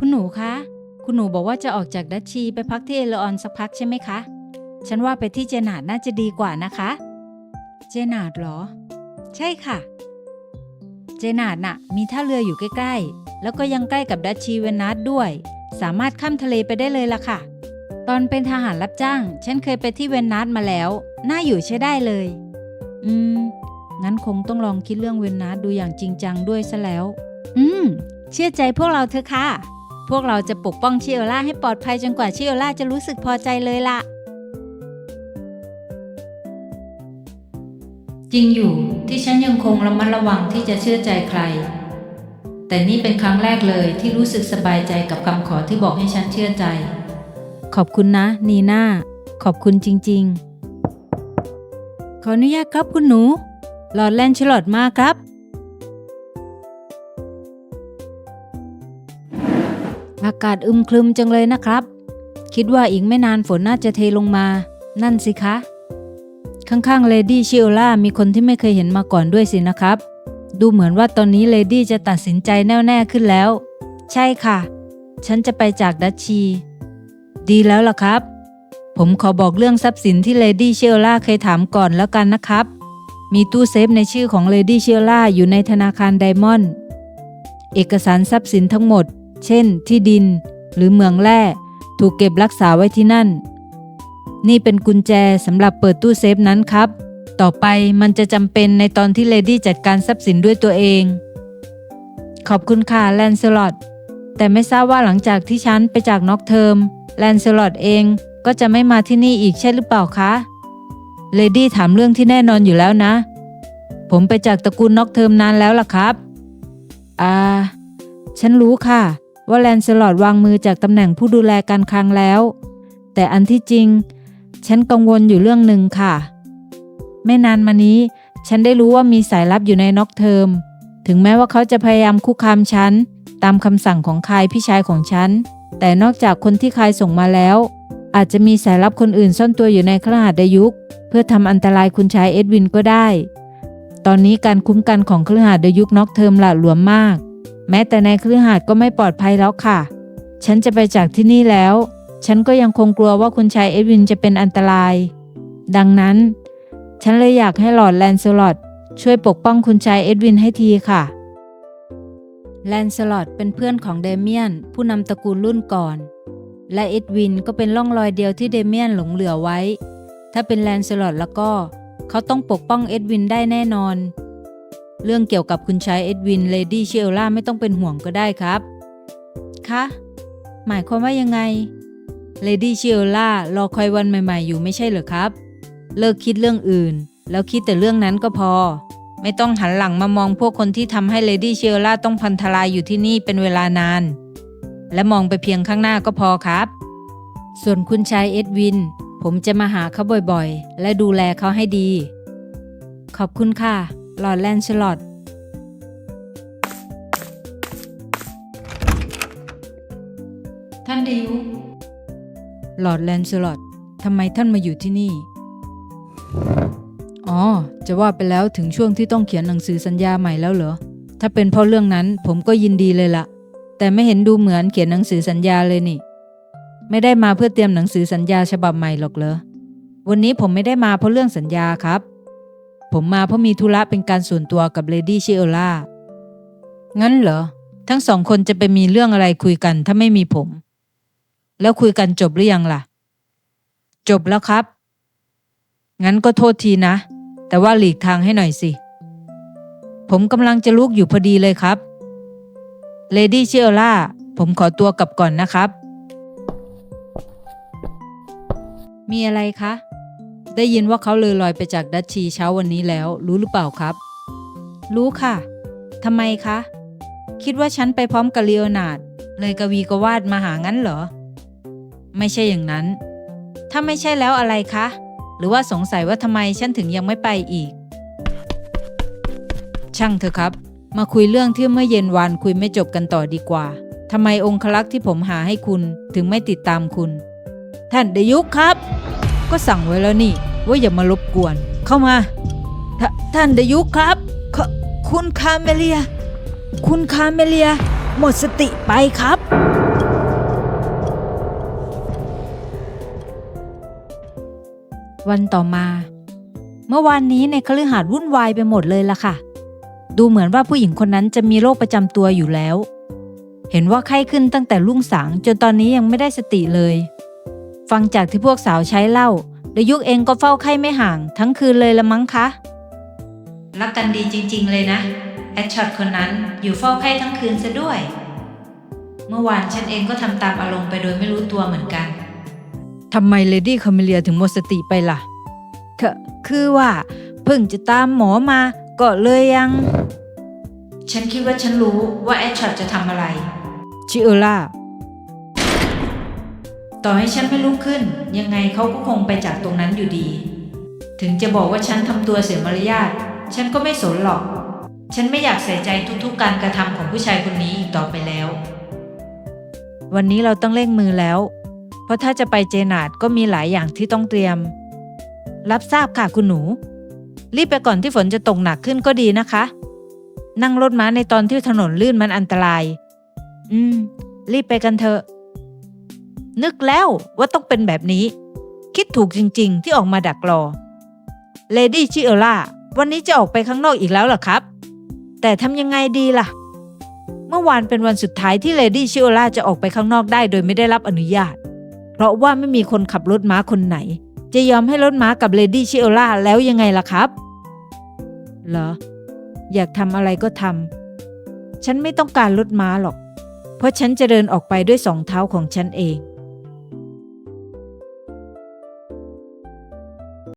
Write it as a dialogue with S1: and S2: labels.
S1: คุณหนูคะ คุณหนูบอกว่าจะออกจากดัชชีไปพักที่เอเลออนสักพักใช่ไหมคะ ฉันว่าไปที่เจนาดน่าจะดีกว่านะคะ เจนาดเหรอ ใช่ค่ะ เจนาดน่ะ มีท่าเรืออยู่ใกล้ๆ แล้วก็ยังใกล้กับดัชชีเวนัสด้วย สามารถข้ามทะเลไปได้เลยล่ะค่ะ ตอนเป็นทหารรับจ้าง ฉันเคยไปที่เวนัสมาแล้ว น่าอยู่ใช้ได้เลย อืม งั้นคงต้องลองคิดเรื่องเวนัสดูอย่างจริงจังด้วยซะแล้ว อืมเชื่อใจพวกเราเถอะค่ะ พวกเราจะปกป้องชิโอล่าให้ปลอดภัยจนกว่าชิโอล่าจะรู้สึกพอใจเลยล่ะ จริงอยู่ที่ฉันยังคงระมัดระวังที่จะเชื่อใจใคร แต่นี่เป็นครั้งแรกเลยที่รู้สึกสบายใจกับคำขอที่บอกให้ฉันเชื่อใจ ขอบคุณนะ นีน่า ขอบคุณจริง ๆ ขออนุญาตครับคุณหนู หลอดแลนชลอดมาครับ อากาศอึมครึมจังเลยนะครับ คิดว่าอีกไม่นานฝนน่าจะเทลงมา นั่นสิคะ ข้างๆเลดี้ชิโอล่ามีคนที่ไม่เคยเห็นมาก่อนด้วยสินะครับ ดูเหมือนว่าตอนนี้เลดี้จะตัดสินใจแน่วแน่ขึ้นแล้ว ใช่ค่ะ ฉันจะไปจากดัชชี ดีแล้วล่ะครับ ผมขอบอกเรื่องทรัพย์สินที่เลดี้เชิโอล่าเคยถามก่อนแล้วกันนะครับ มีตู้เซฟในชื่อของเลดี้เชิโอล่าอยู่ในธนาคารไดมอนด์เอกสารทรัพย์สินทั้งหมด เช่น ที่ดิน หรือเมืองแร่ถูกเก็บรักษาไว้ที่นั่น นี่เป็นกุญแจสำหรับเปิดตู้เซฟนั้นครับ ต่อไปมันจะจำเป็นในตอนที่เลดี้จัดการทรัพย์สินด้วยตัวเอง ขอบคุณค่ะแลนเซลอตแต่ไม่ทราบว่าหลังจากที่ฉันไปจากน็อกเทอมแลนเซลอตเองก็จะไม่มาที่นี่อีกใช่หรือเปล่าคะ เลดี้ถามเรื่องที่แน่นอนอยู่แล้วนะ ผมไปจากตระกูลน็อกเทอมนานแล้วล่ะครับ อ่า ฉันรู้ค่ะ ว่าแลนเซลอดวางมือจากตำแหน่งผู้ดูแลการคลังแล้ว แต่อันที่จริง ฉันกังวลอยู่เรื่องหนึ่งค่ะ ไม่นานมานี้ ฉันได้รู้ว่ามีสายลับอยู่ในน็อกเทอม ถึงแม้ว่าเขาจะพยายามคุกคามฉัน ตามคำสั่งของคายพี่ชายของฉัน แต่นอกจากคนที่คายส่งมาแล้ว อาจจะมีสายลับคนอื่นซ่อนตัวอยู่ในครหัสยุค เพื่อทำอันตรายคุณชายเอ็ดวินก็ได้ ตอนนี้การคุ้มกันของครหัสยุคน็อกเทอมหละหลวมมาก แม้แต่ในครือหาดก็ไม่ปลอดภัยแล้วค่ะ ฉันจะไปจากที่นี่แล้ว ฉันก็ยังคงกลัวว่าคุณชายเอ็ดวินจะเป็นอันตราย ดังนั้น ฉันเลยอยากให้หลอดแลนเซลอดช่วยปกป้องคุณชายเอ็ดวินให้ทีค่ะ แลนเซลอดเป็นเพื่อนของเดเมียน ผู้นำตระกูลรุ่นก่อน และเอ็ดวินก็เป็นร่องรอยเดียวที่เดเมียนหลงเหลือไว้ ถ้าเป็นแลนเซลอดแล้วก็ เขาต้องปกป้องเอ็ดวินได้แน่นอน เรื่องเกี่ยวกับคุณชายเอ็ดวินเลดี้เชลล่าไม่ต้องเป็นห่วงก็ได้ครับ คะ หมายความว่ายังไงเลดี้เชลล่ารอคอยวันใหม่ ๆ อยู่ไม่ใช่เหรอครับ เลิกคิดเรื่องอื่น แล้วคิดแต่เรื่องนั้นก็พอ ไม่ต้องหันหลังมามองพวกคนที่ทำให้เลดี้เชลล่าต้องพันทลายอยู่ที่นี่เป็นเวลานาน และมองไปเพียงข้างหน้าก็พอครับ ส่วนคุณชายเอ็ดวิน ผมจะมาหาเขาบ่อยๆ และดูแลเขาให้ดี ขอบคุณค่ะ ลอดแลนชลอตท่านเดยุหลอดแลนสลอตทำไมท่านมาอยู่ที่นี่ อ๋อ จะว่าไปแล้วถึงช่วงที่ต้องเขียนหนังสือสัญญาใหม่แล้วเหรอ ถ้าเป็นเพราะเรื่องนั้นผมก็ยินดีเลยละ่ะแต่ไม่เห็นดูเหมือนเขียนหนังสือสัญญาเลยนี่ ไม่ได้มาเพื่อเตรียมหนังสือสัญญาฉบับใหม่หรอกเหรอ วันนี้ผมไม่ได้มาเพราะเรื่องสัญญาครับ ผมมาเพราะมีธุระเป็นการส่วนตัวกับเลดี้ชิโอล่า งั้นเหรอ ทั้งสองคนจะไปมีเรื่องอะไรคุยกันถ้าไม่มีผม แล้วคุยกันจบหรือยังล่ะ จบแล้วครับ งั้นก็โทษทีนะ แต่ว่าหลีกทางให้หน่อยสิ ผมกำลังจะลุกอยู่พอดีเลยครับ เลดี้ชิโอล่า ผมขอตัวกลับก่อนนะครับ มีอะไรคะ ได้ยินว่าเขาเลยลอยไปจากดัชชีเช้าวันนี้แล้ว รู้หรือเปล่าครับ รู้ค่ะทำไมคะ คิดว่าฉันไปพร้อมกับเลโอนาร์ดเลยกวีกวาดมาหางั้นเหรอ ไม่ใช่อย่างนั้น ถ้าไม่ใช่แล้วอะไรคะ หรือว่าสงสัยว่าทำไมฉันถึงยังไม่ไปอีก ช่างเถอะครับ มาคุยเรื่องที่เมื่อเย็นวานคุยไม่จบกันต่อดีกว่าทำไมองคลักษ์ที่ผมหาให้คุณถึงไม่ติดตามคุณ ท่านเดยุคครับ ก็สั่งไว้แล้วนี่ ว่าอย่ามารบกวน เข้ามาทท่านดยุครับคคุณคาเมเลีย คุณคาเมเลีย หมดสติไปครับ วันต่อมา เมื่อวานนี้ในคฤหาสน์วุ่นวายไปหมดเลยล่ะค่ะ ดูเหมือนว่าผู้หญิงคนนั้นจะมีโรคประจำตัวอยู่แล้ว เห็นว่าไข้ขึ้นตั้งแต่รุ่งสางจนตอนนี้ยังไม่ได้สติเลย ฟังจากที่พวกสาวใช้เล่าดยุกเองก็เฝ้าไข้ไม่ห่าง ทั้งคืนเลยละมั้งคะรักกันดีจริง ๆ เลยนะแอดช็อตคนนั้นอยู่เฝ้าไข้ทั้งคืนซะด้วย เมื่อวานฉันเองก็ทำตามอารมณ์ไปโดยไม่รู้ตัวเหมือนกันทำไมเลดี้คาเมเลียถึงหมดสติไปล่ะคือคือว่าเพิ่งจะตามหมอมาก็เลยยัง ฉันคิดว่าฉันรู้ว่าแอดช็อตจะทำอะไร ชิโอล่า ต่อให้ฉันไม่ลุกขึ้น ยังไงเขาก็คงไปจากตรงนั้นอยู่ดี ถึงจะบอกว่าฉันทำตัวเสียมารยาทฉันก็ไม่สนหรอก ฉันไม่อยากใส่ใจทุกๆการกระทำของผู้ชายคนนี้อีกต่อไปแล้ว วันนี้เราต้องเร่งมือแล้ว เพราะถ้าจะไปเจนาดก็มีหลายอย่างที่ต้องเตรียม รับทราบค่ะคุณหนู รีบไปก่อนที่ฝนจะตกหนักขึ้นก็ดีนะคะ นั่งรถม้าในตอนที่ถนนลื่นมันอันตราย อืม รีบไปกันเถอะ นึกแล้วว่าต้องเป็นแบบนี้ คิดถูกจริงๆ ที่ออกมาดักรอ เลดี้ชิเอล่าวันนี้จะออกไปข้างนอกอีกแล้วเหรอครับ แต่ทำยังไงดีล่ะ เมื่อวานเป็นวันสุดท้ายที่เลดี้ชิโอล่าจะออกไปข้างนอกได้โดยไม่ได้รับอนุญาต เพราะว่าไม่มีคนขับรถม้าคนไหน จะยอมให้รถม้ากับเลดี้ชิโอล่าแล้วยังไงล่ะครับเหรอ อยากทำอะไรก็ทำฉันไม่ต้องการรถม้าหรอก เพราะฉันจะเดินออกไปด้วยสองเท้าของฉันเอง